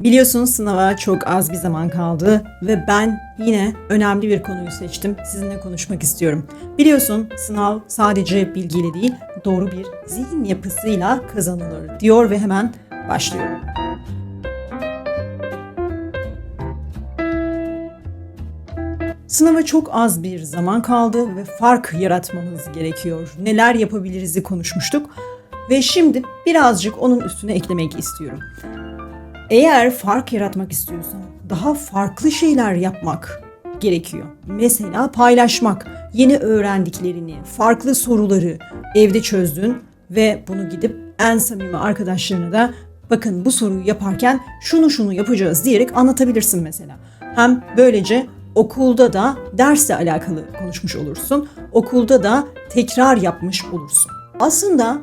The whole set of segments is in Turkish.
Biliyorsunuz sınava çok az bir zaman kaldı ve ben yine önemli bir konuyu seçtim. Sizinle konuşmak istiyorum. Biliyorsun sınav sadece bilgiyle değil, doğru bir zihin yapısıyla kazanılır diyor ve hemen başlıyorum. Sınava çok az bir zaman kaldı ve fark yaratmamız gerekiyor. Neler yapabiliriz'i konuşmuştuk ve şimdi birazcık onun üstüne eklemek istiyorum. Eğer fark yaratmak istiyorsan daha farklı şeyler yapmak gerekiyor. Mesela paylaşmak, yeni öğrendiklerini, farklı soruları evde çözdün ve bunu gidip en samimi arkadaşlarına da bakın bu soruyu yaparken şunu şunu yapacağız diyerek anlatabilirsin mesela. Hem böylece okulda da dersle alakalı konuşmuş olursun. Okulda da tekrar yapmış olursun. Aslında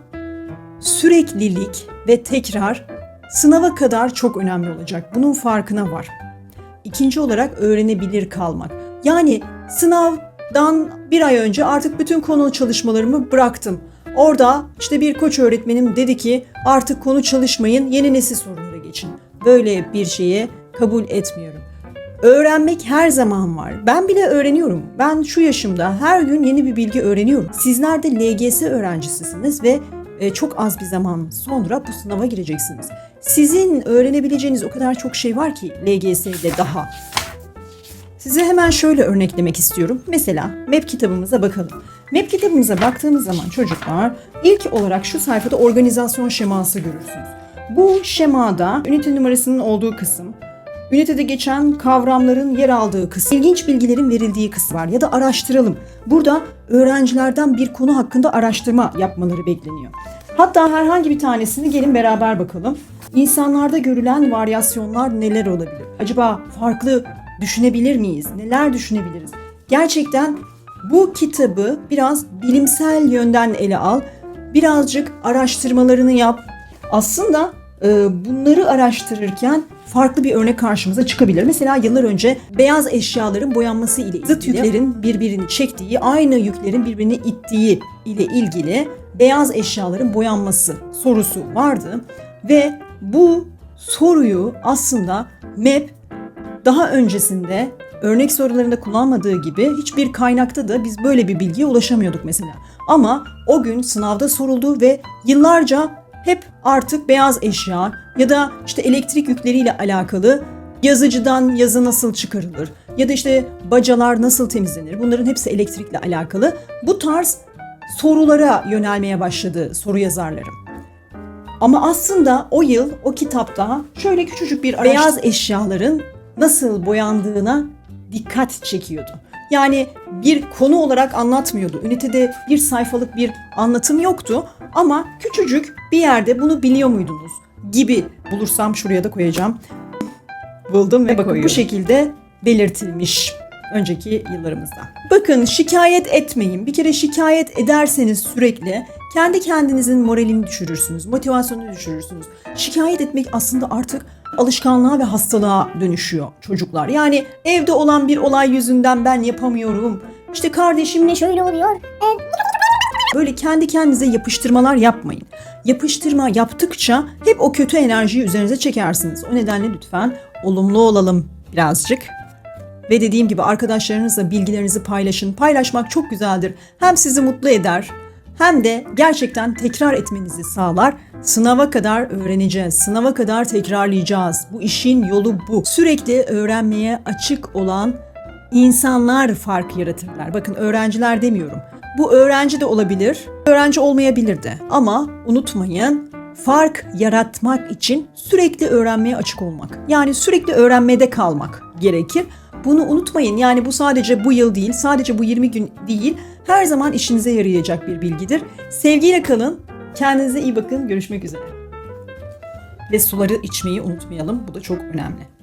süreklilik ve tekrar sınava kadar çok önemli olacak. Bunun farkına var. İkinci olarak öğrenebilir kalmak. Yani sınavdan bir ay önce artık bütün konu çalışmalarımı bıraktım. Orada işte bir koç öğretmenim dedi ki artık konu çalışmayın yeni nesil sorunlara geçin. Böyle bir şeyi kabul etmiyorum. Öğrenmek her zaman var. Ben bile öğreniyorum. Ben şu yaşımda her gün yeni bir bilgi öğreniyorum. Sizler de LGS öğrencisisiniz ve çok az bir zaman sonra bu sınava gireceksiniz. Sizin öğrenebileceğiniz o kadar çok şey var ki LGS'de daha. Size hemen şöyle örneklemek istiyorum. Mesela MEP kitabımıza bakalım. MEP kitabımıza baktığımız zaman çocuklar ilk olarak şu sayfada organizasyon şeması görürsünüz. Bu şemada ünite numarasının olduğu kısım, Ünitede geçen kavramların yer aldığı kısım, ilginç bilgilerin verildiği kısım var ya da araştıralım. Burada öğrencilerden bir konu hakkında araştırma yapmaları bekleniyor. Hatta herhangi bir tanesini gelin beraber bakalım. İnsanlarda görülen varyasyonlar neler olabilir? Acaba farklı düşünebilir miyiz? Neler düşünebiliriz? Gerçekten bu kitabı biraz bilimsel yönden ele al. Birazcık araştırmalarını yap. Aslında bunları araştırırken farklı bir örnek karşımıza çıkabilir. Mesela yıllar önce beyaz eşyaların boyanması ile zıt yüklerin birbirini çektiği, aynı yüklerin birbirini ittiği ile ilgili beyaz eşyaların boyanması sorusu vardı ve bu soruyu aslında MEP daha öncesinde örnek sorularında kullanmadığı gibi hiçbir kaynakta da biz böyle bir bilgiye ulaşamıyorduk mesela. Ama o gün sınavda soruldu ve yıllarca hep artık beyaz eşya ya da işte elektrik yükleriyle alakalı yazıcıdan yazı nasıl çıkarılır ya da işte bacalar nasıl temizlenir bunların hepsi elektrikle alakalı bu tarz sorulara yönelmeye başladı soru yazarlarım. Ama aslında o yıl o kitapta şöyle küçücük bir beyaz eşyaların nasıl boyandığına dikkat çekiyordu. Yani bir konu olarak anlatmıyordu. Ünitede bir sayfalık bir anlatım yoktu ama küçücük bir yerde bunu biliyor muydunuz gibi bulursam şuraya da koyacağım. Buldum ve bakın bu şekilde belirtilmiş önceki yıllarımızda. Bakın şikayet etmeyin. Bir kere şikayet ederseniz sürekli kendi kendinizin moralini düşürürsünüz, motivasyonunu düşürürsünüz. Şikayet etmek aslında artık alışkanlığa ve hastalığa dönüşüyor çocuklar. Yani evde olan bir olay yüzünden ben yapamıyorum. İşte kardeşimle şöyle oluyor. Böyle kendi kendinize yapıştırmalar yapmayın. Yapıştırma yaptıkça hep o kötü enerjiyi üzerinize çekersiniz. O nedenle lütfen olumlu olalım birazcık. Ve dediğim gibi arkadaşlarınızla bilgilerinizi paylaşın. Paylaşmak çok güzeldir. Hem sizi mutlu eder hem de gerçekten tekrar etmenizi sağlar. Sınava kadar öğreneceğiz. Sınava kadar tekrarlayacağız. Bu işin yolu bu. Sürekli öğrenmeye açık olan insanlar fark yaratırlar. Bakın öğrenciler demiyorum. Bu öğrenci de olabilir, öğrenci olmayabilir de. Ama unutmayın fark yaratmak için sürekli öğrenmeye açık olmak. Yani sürekli öğrenmede kalmak gerekir. Bunu unutmayın. Yani bu sadece bu yıl değil, sadece bu 20 gün değil. Her zaman işinize yarayacak bir bilgidir. Sevgiyle kalın. Kendinize iyi bakın. Görüşmek üzere. Ve suları içmeyi unutmayalım. Bu da çok önemli.